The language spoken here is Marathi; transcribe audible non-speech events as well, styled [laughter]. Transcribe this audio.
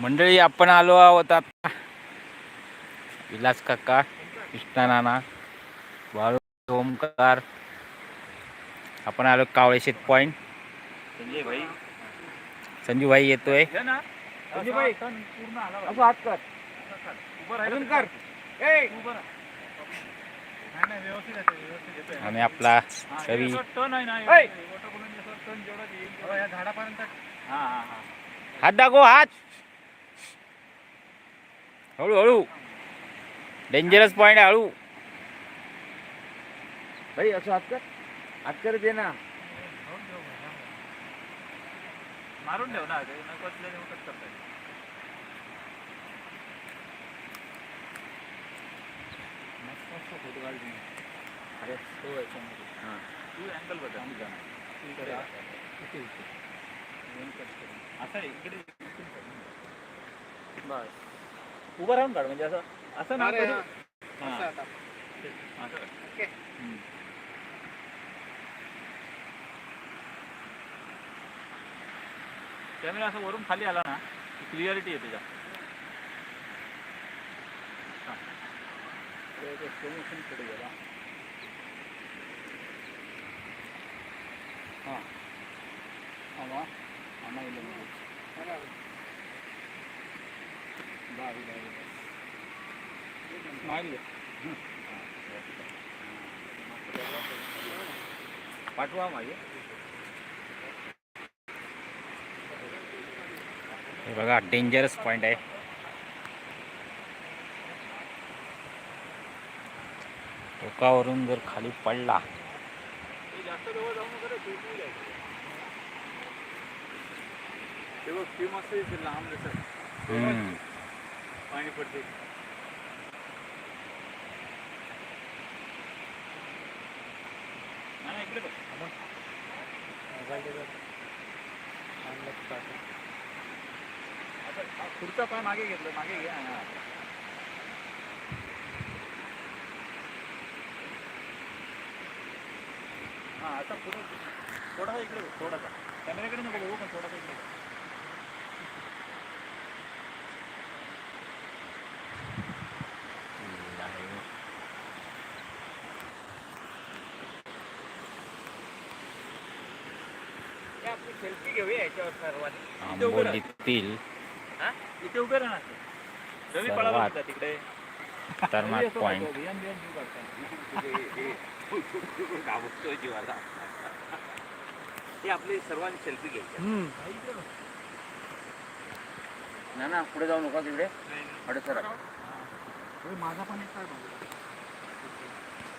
मंडळी आपण आलो आहोत आता. विलास काका कृष्णा नाना बाळू ओमकार. आपण आलो कावळे शेत पॉइंट संजय भाई संजू भाई येतोय. संजय भाई हात कर कर ए आणि आपला कवी. हात दाखव हात. हळू हळू डेंजरस पॉइंट आहे हळू भाई असं हात कर हात कर दे ना मारून ठेव ना ते नको असलेले उगाच करताय. अरे तो याच्यामध्ये. हा. तू अँगल बदल आम्ही जाणार. इकडे आ. असं आहे, इकडे बस उभं राहून काढ म्हणजे असं असं ना करू. हा. असं. हम्म. कॅमेरा असं वरून खाली आला ना क्लिअरिटी येते जास्त हा. पाठवा हे बघा डेंजरस पॉइंट आहे. टोकावरून जर खाली पडला. ते ती मस्त लांब पाणी पडते. इकडे पुढचा पाय मागे घेतलं मागे घ्या हा. हा. आता पुढे. थोडासा इकडे थोडासा. कॅमेऱ्याकडे नको बघू पण थोडासा इकडे बघ. हे आपली सेल्फी घेऊया याच्यावर सर्वांनी इथे उभं राहा. आंबोलीतील हा? इथे उभे राहा. ना. रवी सर्वात पळाला होता तिकडे. खतरनाक पॉइंट [laughs] आपली सर्वांनी सेल्फी घ्यायची. ना ना पुढे जाऊ नका तिकडे. अडचण माझा पण एक काय बघू